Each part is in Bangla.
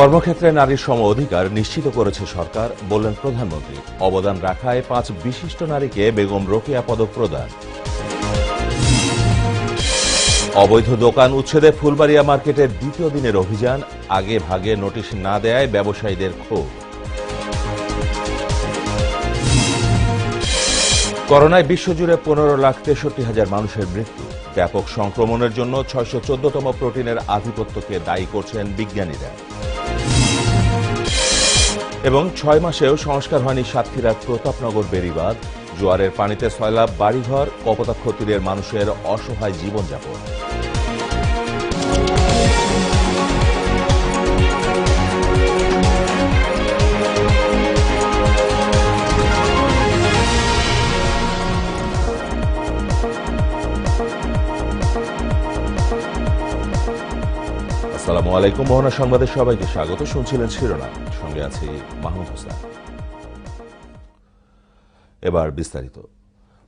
কর্মক্ষেত্রে নারীর সম অধিকার নিশ্চিত করেছে সরকার, বললেন প্রধানমন্ত্রী। অবদান রাখায় পাঁচ বিশিষ্ট নারীকে বেগম রোকেয়া পদক প্রদান। অবৈধ দোকান উচ্ছেদে ফুলবাড়িয়া মার্কেটের দ্বিতীয় দিনের অভিযান, আগে ভাগে নোটিশ না দেয় ব্যবসায়ীদের ক্ষোভ। করোনায় বিশ্বজুড়ে পনেরো লাখ তেষট্টি হাজার মানুষের মৃত্যু। ব্যাপক সংক্রমণের জন্য ছয়শো চোদ্দতম প্রোটিনের আধিপত্যকে দায়ী করছেন বিজ্ঞানীরা। এবং ছয় মাসেও সংস্কার হয়নি সাতক্ষীরার প্রতাপনগর বেড়িবাঁধ। জোয়ারের পানিতে সয়লাভ বাড়িঘর, কপোতাক্ষ তীরের মানুষের অসহায় জীবনযাপন। আসসালামু আলাইকুম, মোহনা সংবাদের সবাইকে স্বাগত। শুনছিলেন শিরোনাম। সঙ্গে আছি মাহমুদ হোসেন। এবার বিস্তারিত।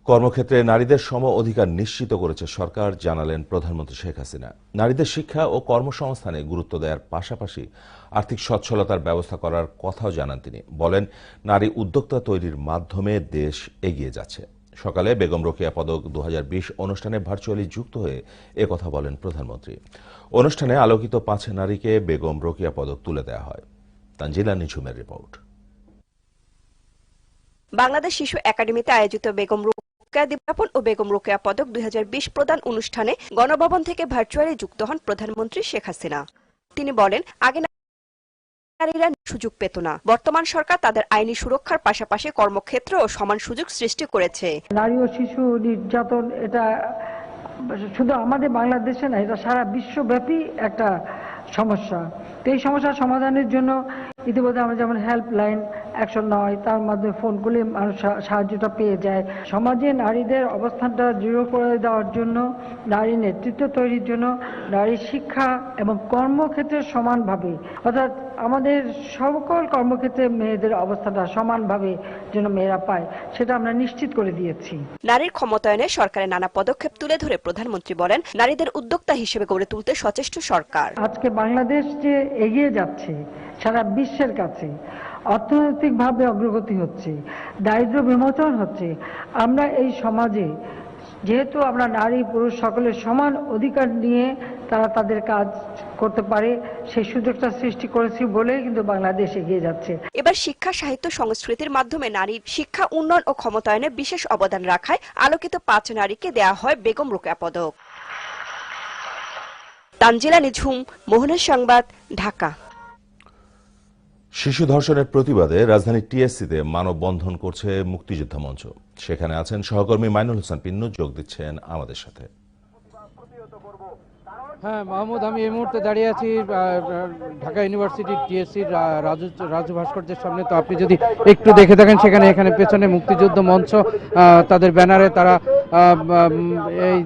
কর্মক্ষেত্রে নারীদের সম অধিকার নিশ্চিত করেছে সরকার, জানালেন প্রধানমন্ত্রী শেখ হাসিনা। নারীদের শিক্ষা ও কর্মসংস্থানে গুরুত্ব দেওয়ার পাশাপাশি আর্থিক সচ্ছলতার ব্যবস্থা করার কথাও জানান তিনি। বলেন, নারী উদ্যোক্তা তৈরির মাধ্যমে দেশ এগিয়ে যাচ্ছে। সকালে বেগম রোকেয়া পদক দু অনুষ্ঠানে ভার্চুয়ালি যুক্ত হয়ে কথা বলেন প্রধানমন্ত্রী। অনুষ্ঠানে আলোকিত পাঁচ নারীকে বেগম রোকেয়া পদক তুলে দেওয়া হয়। তানজিলা নিঝুমের রিপোর্ট। বাংলাদেশ শিশু একাডেমিতে আয়োজিত বেগম রোকেয়া দিবাপন ও বেগম রোকেয়া পদক দু হাজার বিশ প্রদান অনুষ্ঠানে গণভবন থেকে ভার্চুয়ালি যুক্ত হন প্রধানমন্ত্রী শেখ হাসিনা। তিনি বলেন, আগে নারীরা সুযোগ পেত না। বর্তমান সরকার তাদের আইনি সুরক্ষার পাশাপাশি কর্মক্ষেত্র ও সমান সুযোগ সৃষ্টি করেছে। নারী ও শিশু নির্যাতন, এটা শুধু আমাদের বাংলাদেশে না, এটা সারা বিশ্বব্যাপী একটা সমস্যা। তো এই সমস্যার সমাধানের জন্য ইতিমধ্যে আমরা যেমন হেল্পলাইন একশো নয় তার মাধ্যমে ফোন করলে মানুষ সাহায্যটা পেয়ে যায়। সমাজে নারীদের অবস্থানটা দৃঢ় করে দেওয়ার জন্য, নারী নেতৃত্ব তৈরির জন্য, নারী শিক্ষা এবং কর্মক্ষেত্রে সমানভাবে, অর্থাৎ আমাদের সকল কর্মক্ষেত্রে মেয়েদের অবস্থাটা সমানভাবে যেন মেয়েরা পায় সেটা আমরা নিশ্চিত করে দিয়েছি। নারীর ক্ষমতায়নে সরকারের নানা পদক্ষেপ তুলে ধরে প্রধানমন্ত্রী বলেন নারীদের উদ্যোক্তা হিসেবে গড়ে তুলতে সচেষ্ট সরকার। আজকে বাংলাদেশ যে এগিয়ে যাচ্ছে সারা বিশ্বের কাছে অর্থনৈতিকভাবে অগ্রগতি হচ্ছে দারিদ্র বিমোচন হচ্ছে আমরা এই সমাজে যেহেতু আমরা নারী পুরুষ সকলের সমান অধিকার নিয়ে তারা তাদের কাজ করতে পারে, সেই সুযোগটা সৃষ্টি করেছি বলেই কিন্তু বাংলাদেশ এগিয়ে যাচ্ছে। এবার শিক্ষা, সাহিত্য, সংস্কৃতির মাধ্যমে নারীর শিক্ষা, উন্নয়ন ও ক্ষমতায়নে বিশেষ অবদান রাখায় আলোকিত পাঁচ নারীকে দেয়া হয় বেগম রোকেয়া পদক। তানজিলা নিঝুম, মোহনের সংবাদ, ঢাকা। শিশু ধর্ষণের প্রতিবাদে রাজধানী টিএসসিতে মানববন্ধন করছে মুক্তিযোদ্ধা মঞ্চ। সেখানে আছেন সহকর্মী মাইনুল হোসেন পিন্নু, যোগ দিচ্ছেন আমাদের সাথে। হ্যাঁ মাহমুদ, আমি এই মুহূর্তে দাঁড়িয়ে আছি ঢাকা ইউনিভার্সিটি টিএসসি রাজু রাজু ভাস্কর্যের সামনে। তো আপনি যদি একটু দেখে থাকেন, সেখানে, এখানে পেছনে মুক্তিযুদ্ধ মঞ্চ তাদের ব্যানারে তারা এই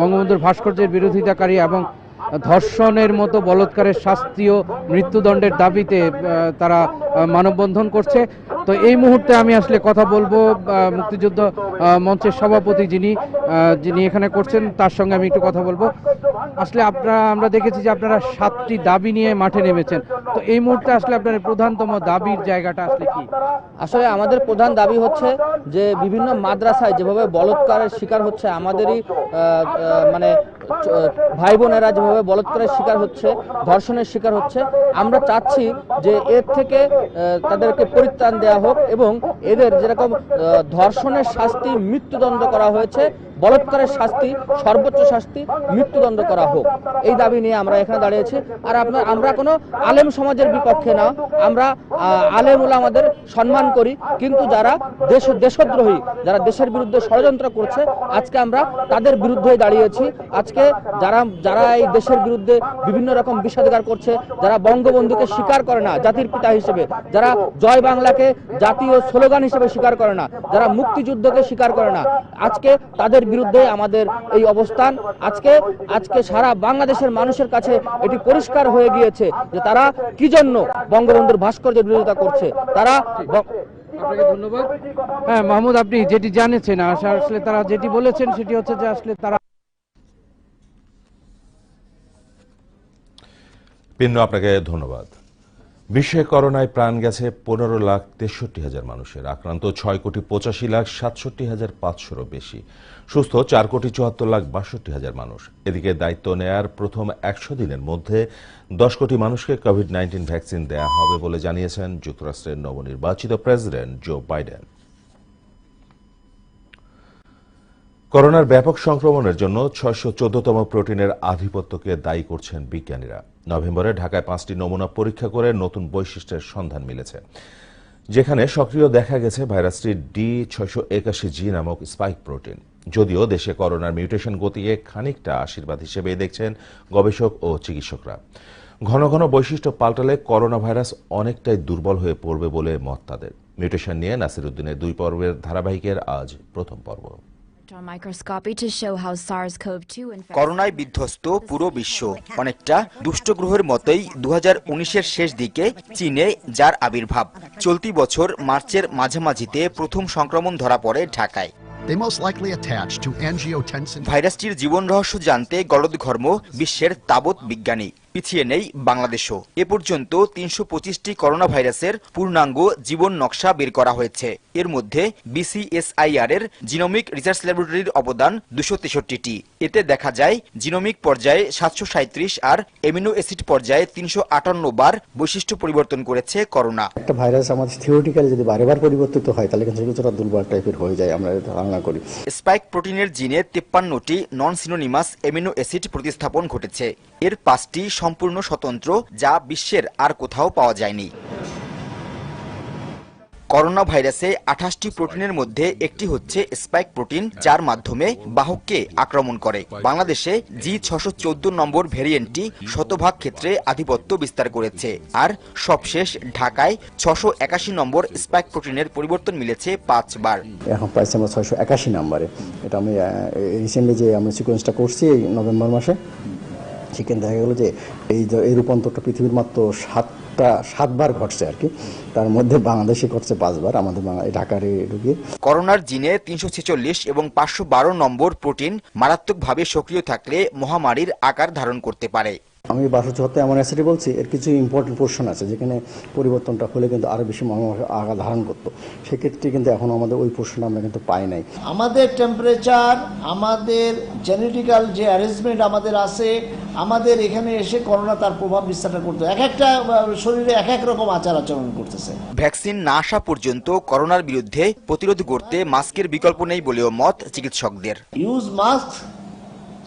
বঙ্গবন্ধুর ভাস্কর্যের বিরোধিতাকারী এবং ধর্ষণের মতো বলৎকারের শাস্তি ও মৃত্যুদণ্ডের দাবিতে তারা মানববন্ধন করছে। তো এই মুহূর্তে আমি আসলে কথা বলব মুক্তিযুদ্ধ মঞ্চের সভাপতি যিনি যিনি এখানে করছেন, তার সঙ্গে আমি একটু কথা বলব। আসলে আপনারা, আমরা দেখেছি যে আপনারা সাতটি দাবি নিয়ে মাঠে নেমেছেন। তো এই মুহূর্তে আসলে আপনার প্রধানতম দাবির জায়গাটা আসলে কি? আসলে আমাদের প্রধান দাবি হচ্ছে যে বিভিন্ন মাদ্রাসায় যেভাবে বলৎকারের শিকার হচ্ছে, আমাদেরই মানে ভাই বোনেরা যেভাবে বলৎকারের শিকার হচ্ছে, ধর্ষণের শিকার হচ্ছে, আমরা চাচ্ছি যে এর থেকে তাদেরকে পরিত্রাণ দেওয়া হোক এবং এদের যেরকম ধর্ষণের শাস্তি মৃত্যুদণ্ড করা হয়েছে বলৎকারের শাস্তি, সর্বোচ্চ শাস্তি, মৃত্যুদণ্ড করা হোক। এই দাবি নিয়ে আমরা এখানে দাঁড়িয়েছি। আর আপনার, আমরা কোনো আলেম সমাজের বিপক্ষে না। আমরা আলেম আমাদের সম্মান করি। কিন্তু যারা দেশ, দেশদ্রোহী, যারা দেশের বিরুদ্ধে ষড়যন্ত্র করছে, আজকে আমরা তাদের বিরুদ্ধে দাঁড়িয়েছি। আজকে যারা যারা এই দেশের বিরুদ্ধে বিভিন্ন রকম বিষাদগার করছে, যারা বঙ্গবন্ধুকে স্বীকার করে না, জাতির পিতা হিসেবে, যারা জয় বাংলাকে জাতীয় স্লোগান হিসেবে স্বীকার করে না, যারা মুক্তিযুদ্ধকে স্বীকার করে না, আজকে তাদের বিরুদ্ধে আমাদের এই অবস্থান। আজকে আজকে সারা বাংলাদেশের মানুষের কাছে এটি পরিষ্কার হয়ে গিয়েছে যে তারা কি জন্য বঙ্গবন্ধুর ভাস্কর্যের বিরোধিতা করছে। তারা আপনাকে ধন্যবাদ। হ্যাঁ মাহমুদ আপনি যেটি জানেছেন আসলে তারা যেটি বলেছেন সেটি হচ্ছে যে আসলে তারা পিন্নু আপনাকে ধন্যবাদ। বিশ্বে করোনায় প্রাণ গেছে পনেরো লাখ তেষট্টি হাজার মানুষের। আক্রান্ত ছয় কোটি পঁচাশি লাখ সাতষট্টি হাজার পাঁচশোরও বেশি। সুস্থ চার কোটি চুয়াত্তর লাখ বাষট্টি হাজার মানুষ। এদিকে দায়িত্ব নেয়ার প্রথম একশো দিনের মধ্যে দশ কোটি মানুষকে কোভিড নাইন্টিন ভ্যাকসিন দেয়া হবে বলে জানিয়েছেন যুক্তরাষ্ট্রের নবনির্বাচিত প্রেসিডেন্ট জো বাইডেন করোনার ব্যাপক সংক্রমণের জন্য ছয়শো চোদ্দতম প্রোটিনের আধিপত্যকে দায়ী করছেন বিজ্ঞানীরা। নভেম্বরে ঢাকায় পাঁচটি নমুনা পরীক্ষা করে নতুন বৈশিষ্ট্যের সন্ধান মিলেছে। যেখানে সক্রিয় দেখা গেছে ভাইরাসটি ডি ছয়শো একাশি জি নামক স্পাইক প্রোটিন। যদিও দেশে করোনার মিউটেশন গতিকে খানিকটা আশীর্বাদ হিসেবে দেখছেন গবেষক ও চিকিৎসকরা। ঘন ঘন বৈশিষ্ট্য পাল্টালে করোনা ভাইরাস অনেকটাই দুর্বল হয়ে পড়বে বলে মত তাদের। মিউটেশন নিয়ে নাসির উদ্দিনের দুই পর্বের ধারাবাহিকের আজ প্রথম পর্ব। On microscopy to show how SARS-CoV-2 infects করোনায় বিধ্বস্ত পুরো বিশ্ব। অনেকটা দুষ্ট গ্রহের মতোই দু হাজার শেষ দিকে চীনে যার আবির্ভাব। চলতি বছর মার্চের মাঝামাঝিতে প্রথম সংক্রমণ ধরা পড়ে ঢাকায়. ভাইরাসটির জীবন রহস্য জানতে গলদঘর্ম বিশ্বের তাবৎ বিজ্ঞানী। পিছিয়ে নেই বাংলাদেশও। এ পর্যন্ত তিনশো পঁচিশটি করোনা ভাইরাসের পূর্ণাঙ্গ জীবন নকশা বের করা হয়েছে। এর মধ্যে বিসিএসআইআর এর জিনোমিক রিসার্চ ল্যাবরেটরির অবদান দুশো তেষট্টিটি। এতে দেখা যায় জিনোমিক পর্যায়ে সাতশো সাঁত্রিশ আর এমিনো অ্যাসিড পর্যায়ে তিনশো আটান্ন বার বৈশিষ্ট্য পরিবর্তন করেছে করোনা। একটা ভাইরাস আমাদের থিওরিটিক্যালি যদি বারে বার পরিবর্তিত হয় তাহলে কিন্তু কিছুটা দুর্বল টাইপের হয়ে যায় আমরা ধারণা করি। স্পাইক প্রোটিনের জিনে তেপ্পান্নটি নন সিনোনিমাস এমিনো অ্যাসিড প্রতিস্থাপন ঘটেছে। এর পাঁচটি সম্পূর্ণ স্বতন্ত্র, যা বিশ্বের আর কোথাও পাওয়া যায়নি। করোনা ভাইরাসে আঠাশটি প্রোটিনের মধ্যে একটি হচ্ছে স্পাইক প্রোটিন, যার মাধ্যমে বাহককে আক্রমণ করে। বাংলাদেশে জি ছশো চোদ্দ নম্বর ভেরিয়েন্টটি শতভাগ ক্ষেত্রে আধিপত্য বিস্তার করেছে, আর সবশেষ ঢাকায় ছশো একাশি নম্বর স্পাইক প্রোটিনের পরিবর্তন মিলেছে পাঁচবার। এখন পাইছি আমরা ছয়শো একাশি নাম্বারে। এটা আমি রিসেন্টলি যে আমরা সিকোয়েন্সটা করছি নভেম্বর মাসে সেখানে দেখা গেলো যে এই এই রূপান্তরটা পৃথিবীর মাত্র সাতটা, সাতবার ঘটছে আর কি। তার মধ্যে বাংলাদেশে ঘটছে পাঁচবার, আমাদের ঢাকার এই করোনার জিনে তিনশো ছেচল্লিশ এবং পাঁচশো বারো নম্বর প্রোটিন মারাত্মকভাবে সক্রিয় থাকলে মহামারীর আকার ধারণ করতে পারে। আমি বারোশো চুয়াত্তর এমন অ্যাসিডে বলছি এর কিছু ইম্পর্টেন্ট পোর্শন আছে যেখানে পরিবর্তনটা হলে কিন্তু আরও বেশি মহামারী আঘাত ধারণ করতো। সেক্ষেত্রে কিন্তু এখনও আমাদের ওই পোর্শনটা আমরা কিন্তু পাই নাই। আমাদের টেম্পারেচার আমাদের জেনেটিক্যাল যে অ্যারেঞ্জমেন্ট আমাদের আছে আমাদের এখানে এসে করোনা তার প্রভাব বিস্তার করতে। এক একটা শরীরে এক এক রকম আচার আচরণ করতেছে। ভ্যাকসিন না আসা পর্যন্ত করোনার বিরুদ্ধে প্রতিরোধ করতে মাস্কের বিকল্প নেই বলেও মত চিকিৎসকদের। ইউজ মাস্ক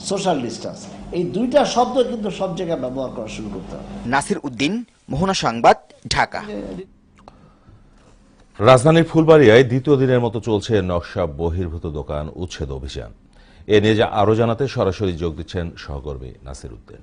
সোশ্যাল ডিস্টেন্স এই দুইটা শব্দ কিন্তু সব জায়গায় ব্যবহার করা শুরু করতে হবে। নাসির উদ্দিন মোহনা সংবাদ ঢাকা। রাজধানীর ফুলবাড়িয়ায় দ্বিতীয় দিনের মতো চলছে নকশা বহির্ভূত দোকান উচ্ছেদ অভিযান। এ নিয়ে যা আরও জানাতে সরাসরি যোগ দিচ্ছেন সহকর্মী নাসির উদ্দিন।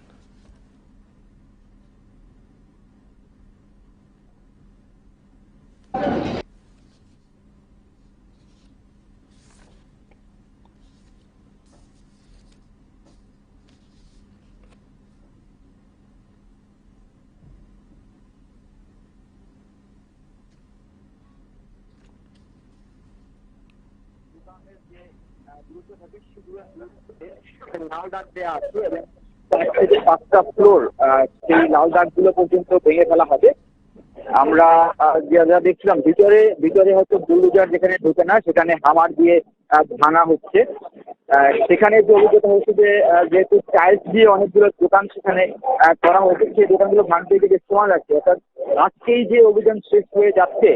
ফ্লোর সেই পর্যন্ত ভেঙে ফেলা হবে আমরা দেখছিলাম, ভিতরে ভিতরে হয়তো যেখানে ঢুকে না, সেখানে হামার দিয়ে ভাঙা হচ্ছে। সেখানে যে অভিজ্ঞতা হচ্ছে যে যেহেতু টাইলস দিয়ে অনেকগুলো দোকান সেখানে করা হয়েছে, সেই দোকানগুলো ভাঙতে গিয়ে সময় লাগছে, অর্থাৎ আজকেই যে অভিযান শেষ হয়ে যাচ্ছে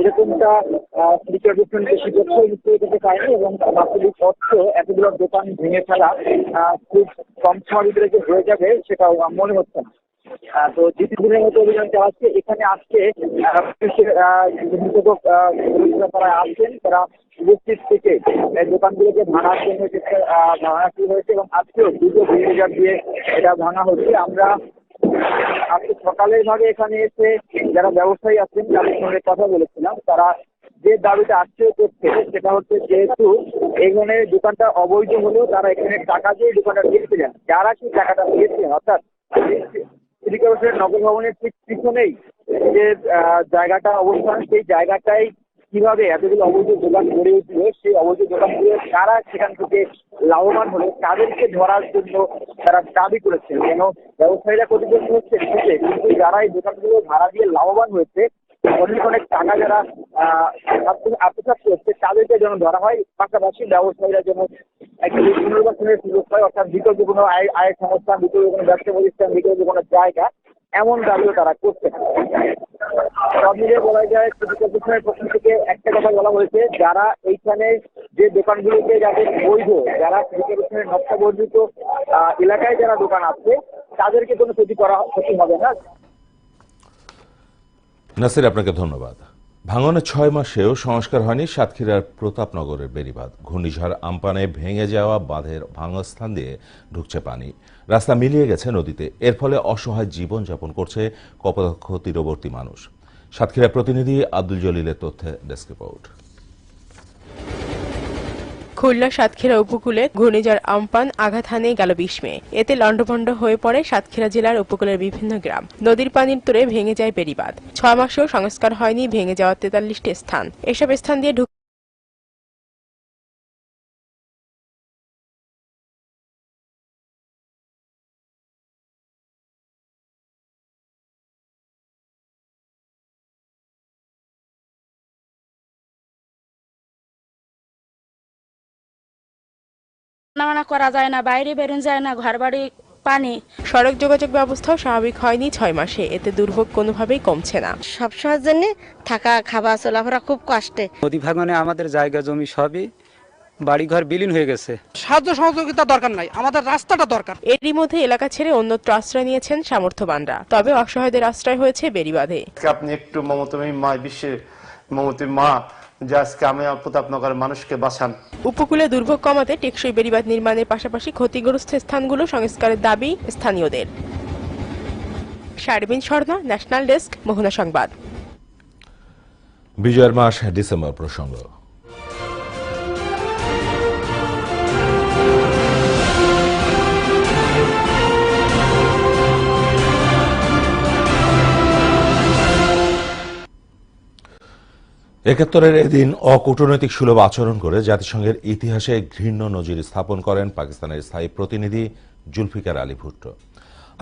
এরকমটা সিটি বেশি তথ্য নিশ্চয়ই করতে পারেনি এবং বাস্তবিক অর্থ এতগুলো দোকান ভেঙে ফেলা খুব কম সময়ের ভিতরে যে হয়ে যাবে সেটাও মনে হচ্ছে না। তো দ্বিতীয় মতো অভিযান চালাচ্ছে এখানে আজকে তারা আসছেন, তারা উপস্থিত থেকে দোকানগুলোকে ভাঙার জন্য ভাঙা শুরু হয়েছে এবং আজকেও দুটো ভিড় দিয়ে এটা ভাঙা হচ্ছে। আমরা আজকে সকালের ভাগে এখানে এসে যারা ব্যবসায়ী আছেন, তাদের সঙ্গে কথা বলেছিলাম। তারা যে দাবিটা আশ্চর্য করছে, সেটা হচ্ছে যেহেতু এখানে দোকানটা অবৈধ হলেও তারা এখানে টাকা দিয়ে দোকানটা দিয়েছিলেন যারা কি টাকাটা দিয়েছিলেন অর্থাৎ সিটি কর্পোরেশনের নগর ভবনের ঠিক পিছনেই যে জায়গাটা অবস্থান, সেই জায়গাটাই কীভাবে এতগুলো অবৈধ দোকান গড়ে উঠল সেই অবৈধ দোকানগুলো তারা সেখান থেকে লাভবান হলো তাদেরকে ধরার জন্য তারা দাবি করেছেন। কেন? ব্যবসায়ীরা ক্ষতিগ্রস্ত হচ্ছে ঠিকই, কিন্তু যারা এই দোকানগুলো ভাড়া দিয়ে লাভবান হয়েছে অনেক অনেক টাকা যারা আহ, করছে তাদেরকে যেন ধরা হয়। পাশাপাশি ব্যবসায়ীরা যেন একটা পুনর্বাসনের সুযোগ পায় অর্থাৎ বিকল্প কোনো আয় আয়ের সংস্থান বিকল্প কোনো ব্যবসা প্রতিষ্ঠান বিকল্প কোনো জায়গা এমন দাবিও তারা করছে। সব মিলিয়ে বলা যায় সিটি কর্পোরেশনের পক্ষ থেকে একটা কথা বলা হয়েছে যারা এইখানে যে দোকানগুলোতে যাদের বৈধ যারা সিটি কর্পোরেশনের নকশা বর্ধিত আহ, এলাকায় যারা দোকান আছে তাদেরকে কোনো ক্ষতি করা ক্ষতি হবে না। নাসির, আপনাকে ধন্যবাদ। ভাঙনে ছয় মাসেও সংস্কার হয়নি সাতক্ষীরার প্রতাপনগরের বেড়িবাঁধ। ঘূর্ণিঝড় আমপানে ভেঙে যাওয়া বাঁধের ভাঙস্থান দিয়ে ঢুকছে পানি। রাস্তা মিলিয়ে গেছে নদীতে। এর ফলে অসহায় জীবনযাপন করছে কপদক্ষ তীরবর্তী মানুষ। সাতক্ষীরা প্রতিনিধি আব্দুল জলিলের তথ্যে ডেস্ক রিপোর্ট। খুলনা সাতক্ষীরা উপকূলে ঘূর্ণিঝড় আমপান আঘাত হানে গেল বিশ মে এতে লণ্ডভণ্ড হয়ে পড়ে সাতক্ষীরা জেলার উপকূলের বিভিন্ন গ্রাম। নদীর পানির তোরে ভেঙে যায় বেড়িবাঁধ। ছয় মাসেও সংস্কার হয়নি ভেঙে যাওয়া তেতাল্লিশটি স্থান। এসব স্থান দিয়ে নামানা করা যায় না বাইরে বেরোন যায় না ঘর বাড়ি পানি। সড়ক যোগাযোগ ব্যবস্থাও স্বাভাবিক হয়নি ছয় মাসে। এতে দুর্ভোগ কোনোভাবেই কমছে না। সবসময়ের জন্য থাকা খাওয়া চলাফেরা খুব কষ্টে। নদী ভাঙনে আমাদের জায়গা জমি সবই বাড়িঘর বিলীন হয়ে গেছে। সাহায্য সহযোগিতা দরকার নাই আমাদের রাস্তাটা দরকার। এরই মধ্যে এলাকা ছেড়ে অন্যত্র আশ্রয় নিয়েছেন সামর্থ্যবানরা। তবে অসহায়দের আশ্রয় হয়েছে বেড়িবাঁধে। আজকে আপনি একটু মমতাময়ী মা বিশ্বের মমতী মা যে আজকে আমি প্রতাপনগরের মানুষকে বাঁচান। উপকূলে দুর্ভোগ কমাতে টেকসই বেড়িবাঁধ নির্মাণের পাশাপাশি ক্ষতিগ্রস্ত স্থানগুলো সংস্কারের দাবি স্থানীয়দের। শারবিন স্বর্ণা ন্যাশনাল ডেস্ক মোহনা সংবাদ। বিজয়ের মাস ডিসেম্বর প্রসঙ্গ। একাত্তরের এদিন অকূটনৈতিক সুলভ আচরণ করে জাতিসংঘের ইতিহাসে ঘৃণ্য নজির স্থাপন করেন পাকিস্তানের স্থায়ী প্রতিনিধি জুলফিকার আলী ভুট্টো।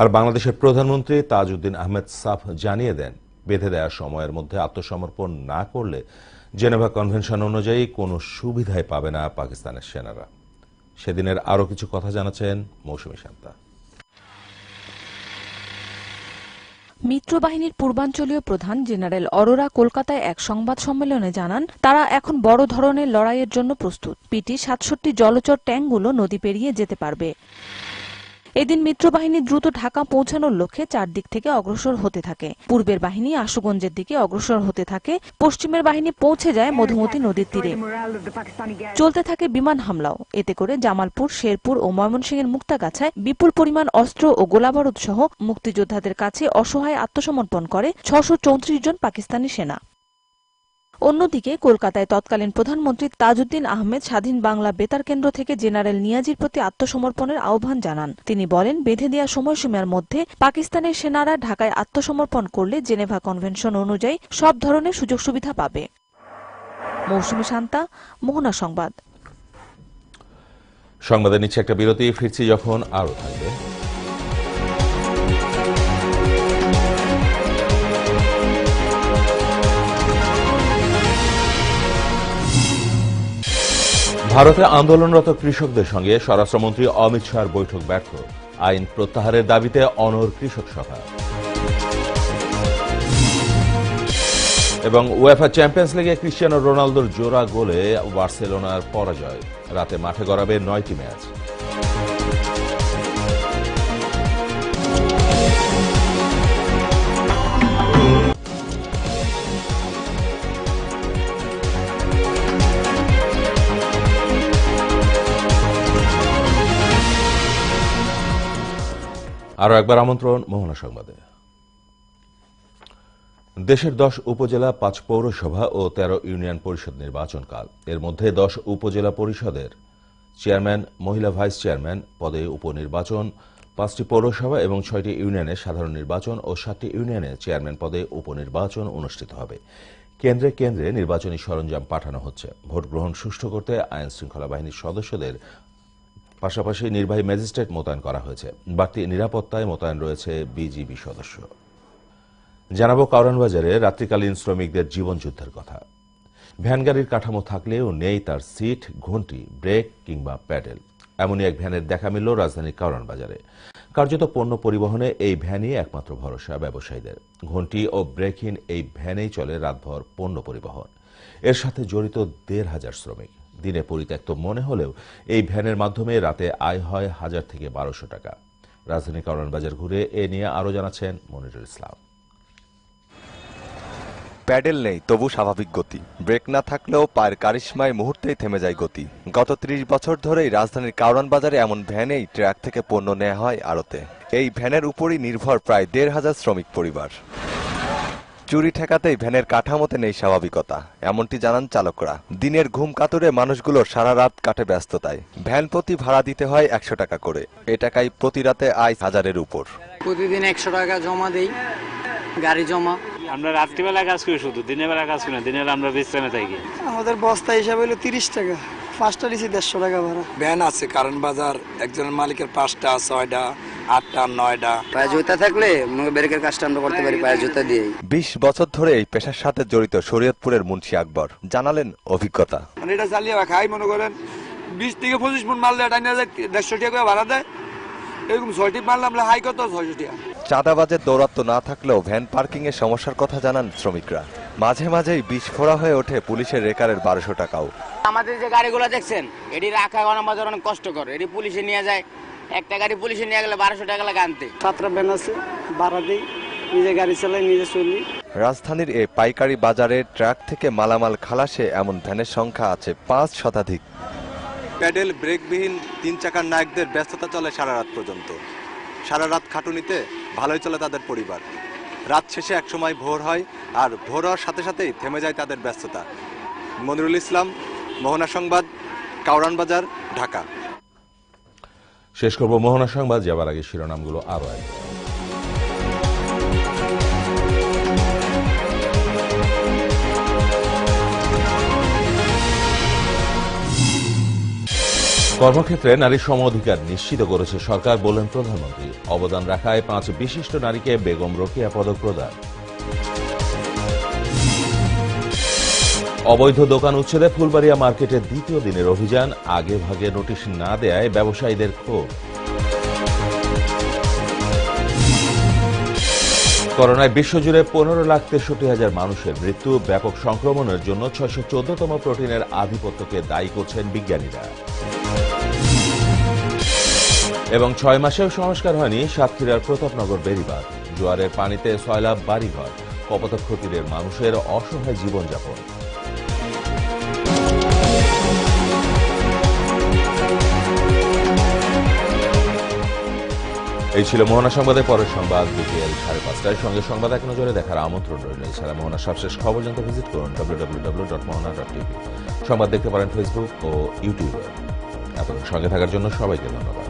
আর বাংলাদেশের প্রধানমন্ত্রী তাজউদ্দিন আহমেদ সাফ জানিয়ে দেন, বেঁধে দেওয়া সময়ের মধ্যে আত্মসমর্পণ না করলে জেনেভা কনভেনশন অনুযায়ী কোনো সুবিধাই পাবে না পাকিস্তানের সেনারা। সেদিনের আরও কিছু কথা জানাচ্ছেন মৌসুমী শান্তা। মিত্রবাহিনীর পূর্বাঞ্চলীয় প্রধান জেনারেল অরোরা কলকাতায় এক সংবাদ সম্মেলনে জানান, তারা এখন বড় ধরনের লড়াইয়ের জন্য প্রস্তুত। পিটি সাতষট্টি জলচর ট্যাঙ্কগুলো নদী পেরিয়ে যেতে পারবে। এদিন মিত্রবাহিনী দ্রুত ঢাকা পৌঁছানোর লক্ষ্যে চারদিক থেকে অগ্রসর হতে থাকে। পূর্বের বাহিনী আশুগঞ্জের দিকে অগ্রসর হতে থাকে। পশ্চিমের বাহিনী পৌঁছে যায় মধুমতি নদীর তীরে। চলতে থাকে বিমান হামলাও। এতে করে জামালপুর, শেরপুর ও ময়মনসিংহের মুক্তাগাছায় বিপুল পরিমাণ অস্ত্র ও গোলাবারুদ সহ মুক্তিযোদ্ধাদের কাছে অসহায় আত্মসমর্পণ করে ছশো জন পাকিস্তানি সেনা। অন্যদিকে কলকাতায় তৎকালীন প্রধানমন্ত্রী তাজউদ্দিন আহমেদ স্বাধীন বাংলা বেতার কেন্দ্র থেকে জেনারেল নিয়াজির প্রতি আত্মসমর্পণের আহ্বান জানান। তিনি বলেন, বেঁধে দেওয়া সময়সীমার মধ্যে পাকিস্তানের সেনারা ঢাকায় আত্মসমর্পণ করলে জেনেভা কনভেনশন অনুযায়ী সব ধরনের সুযোগ সুবিধা পাবে। মৌসুমী শান্তা, মোহনা সংবাদ। সংবাদের নিচ্ছে একটা বিরতি, ফিরছি যখন আরও থাকবে। ভারতে আন্দোলনরত কৃষকদের সঙ্গে স্বরাষ্ট্রমন্ত্রী অমিত শাহর বৈঠক ব্যর্থ। আইন প্রত্যাহারের দাবিতে অনর কৃষক সভা। এবং উয়েফা চ্যাম্পিয়ন্স লিগে ক্রিশ্চিয়ানো রোনালদোর জোড়া গোলে বার্সেলোনার পরাজয়। রাতে মাঠে গড়াবে নয়টি ম্যাচ। আরও একবার আমন্ত্রণ মোহনা সংবাদে। দেশের দশ উপজেলা, পাঁচ পৌরসভা ও তেরো ইউনিয়ন পরিষদ নির্বাচন কাল। এর মধ্যে দশ উপজেলা পরিষদের চেয়ারম্যান, মহিলা ভাইস চেয়ারম্যান পদে উপনির্বাচন, পাঁচটি পৌরসভা এবং ছয়টি ইউনিয়নে সাধারণ নির্বাচন ও সাতটি ইউনিয়নে চেয়ারম্যান পদে উপনির্বাচন অনুষ্ঠিত হবে। কেন্দ্রে কেন্দ্রে নির্বাচনী সরঞ্জাম পাঠানো হচ্ছে। ভোট গ্রহণ সুষ্ঠু করতে আইন শৃঙ্খলা বাহিনীর সদস্যদের পাশাপাশি নির্বাহী ম্যাজিস্ট্রেট মোতায়েন করা হয়েছে। বাড়তি নিরাপত্তায় মোতায়েন রয়েছে বিজিবি সদস্য। জানাব কারণ বাজারে রাত্রিকালীন শ্রমিকদের জীবনযুদ্ধের কথা। ভ্যান গাড়ির কাঠামো থাকলেও নেই তার সিট ঘন্টি ব্রেক কিংবা প্যাডেল। এমনই এক ভ্যানের দেখা মিলল রাজধানীর কারণ বাজারে কার্যত পণ্য পরিবহনে এই ভ্যানই একমাত্র ভরসা ব্যবসায়ীদের। ঘন্টি ও ব্রেকহীন এই ভ্যানেই চলে রাতভর পণ্য পরিবহন। এর সাথে জড়িত দেড় হাজার শ্রমিক। দিনে পরিত্যক্ত মনে হলেও এই ভ্যানের মাধ্যমে রাতে আয় হয় হাজার থেকে বারোশো টাকা। রাজধানী বাজার ঘুরে এ নিয়ে আরও জানাচ্ছেন মনিরুল ইসলাম। প্যাডেল নেই, তবু স্বাভাবিক গতি। ব্রেক না থাকলেও পায়ের কারিশ্মায় মুহূর্তেই থেমে যায় গতি। গত ত্রিশ বছর ধরেই রাজধানীর কাউরান বাজারে এমন ভ্যানেই ট্রাক থেকে পণ্য নেওয়া হয় আড়তে। এই ভ্যানের উপরই নির্ভর প্রায় দেড় হাজার শ্রমিক পরিবার। চুরি ঠেকাতেই ভ্যানের কাঠামোতে নেই স্বাভাবিকতা এমনটি জানান চালকরা। দিনের ঘুম কাতুরে মানুষগুলো সারা রাত কাটে ব্যস্ততায়। ভ্যান প্রতি ভাড়া দিতে হয় একশো টাকা করে। এ টাকায় প্রতি রাতে আয় হাজারের উপর। প্রতিদিন একশো টাকা জমা দেই গাড়ি জমা। আমরা রাত্রিবেলা কাজ করি শুধু দিনের বেলা কাজ করি না দিনের আমরা বিশ্রামে থাকি। আমাদের বস্তা হিসাবে হলো তিরিশ টাকা পাঁচটা দিছি দেড়শো টাকা ভাড়া। ভ্যান আছে কারণ বাজার একজনের মালিকের পাঁচটা ছয়টা আটটা নয়টা। পায়ে জুতা থাকলে ব্রেকের কাজটা আমরা করতে পারি পায়ে জুতা দিয়ে বিশ বছর ধরে এই পেশার সাথে জড়িত শরীয়তপুরের মুন্সি আকবর। জানালেন অভিজ্ঞতা। মানে এটা চালিয়ে খাই মনে করেন বিশ থেকে পঁচিশ ফুট মারলে এটা নিয়ে দেড়শো টাকা করে ভাড়া দেয় এরকম ছয়টি মারলে আমরা হাই কত ছয়শো টাকা চাঁদাবাজের দৌরাত্ম না থাকলেও ভ্যান পার্কিং এর সমস্যার কথা জানান শ্রমিকরা। মাঝে মাঝেই বিস্ফোরা হয়ে ওঠে পুলিশের রেকারের বারোশো টাকাও। আমাদের যে গাড়িগুলো দেখছেন এটি রাখা গণা বাজার অনেক কষ্টকর। এটি পুলিশে নিয়ে যায় একটা গাড়ি পুলিশে নিয়ে গেলে বারোশো টাকা লাগে আনতে। সাতটা ভ্যান আছে ভাড়া দিই নিজে গাড়ি চালাই নিজে চলি। রাজধানীর এ পাইকারি বাজারে ট্রাক থেকে মালামাল খালাসে এমন ভ্যানের সংখ্যা আছে পাঁচ শতাধিক। প্যাডেল ব্রেকবিহীন তিন চাকার নায়কদের ব্যস্ততা চলে সারা রাত পর্যন্ত। সারা রাত খাটুনিতে ভালোই চলে তাদের পরিবার। রাত শেষে একসময় ভোর হয় আর ভোর হওয়ার সাথে সাথেই থেমে যায় তাদের ব্যস্ততা। মনিরুল ইসলাম মোহনা সংবাদ কাউরান বাজার ঢাকা। শেষ করব মোহনা সংবাদ, যাবার আগে শিরোনামগুলো আরও এক কর্মক্ষেত্রে নারীর সম অধিকার নিশ্চিত করেছে সরকার বললেন প্রধানমন্ত্রী। অবদান রাখায় পাঁচ বিশিষ্ট নারীকে বেগম রোকেয়া পদক প্রদান। অবৈধ দোকান উচ্ছেদে ফুলবাড়িয়া মার্কেটের দ্বিতীয় দিনের অভিযান। আগে ভাগে নোটিশ না দেয়ায় ব্যবসায়ীদের ক্ষোভ। করোনায় বিশ্বজুড়ে পনেরো লাখ তেষট্টি হাজার মানুষের মৃত্যু। ব্যাপক সংক্রমণের জন্য ছয়শো চোদ্দতম প্রোটিনের আধিপত্যকে দায়ী করছেন বিজ্ঞানীরা। এবং ছয় মাসেও সংস্কার হয়নি সাতক্ষীরার প্রতাপনগর বেড়িবাঁধ। জোয়ারের পানিতে সয়লাভ বাড়িঘর। কপতক্ষ তীরের মানুষের অসহায় জীবনযাপন। এই ছিল মোহনা সংবাদে পরের সংবাদ, বিকেল সাড়ে পাঁচটায়। সঙ্গে সংবাদ এক নজরে দেখার আমন্ত্রণ রইল। এছাড়া মোহনা সবশেষ খবর জানতে ভিজিট করুন ডব্লিউ ডট মোহনা সংবাদ দেখতে পারেন ফেসবুক ও ইউটিউবে এবং সঙ্গে থাকার জন্য সবাইকে ধন্যবাদ।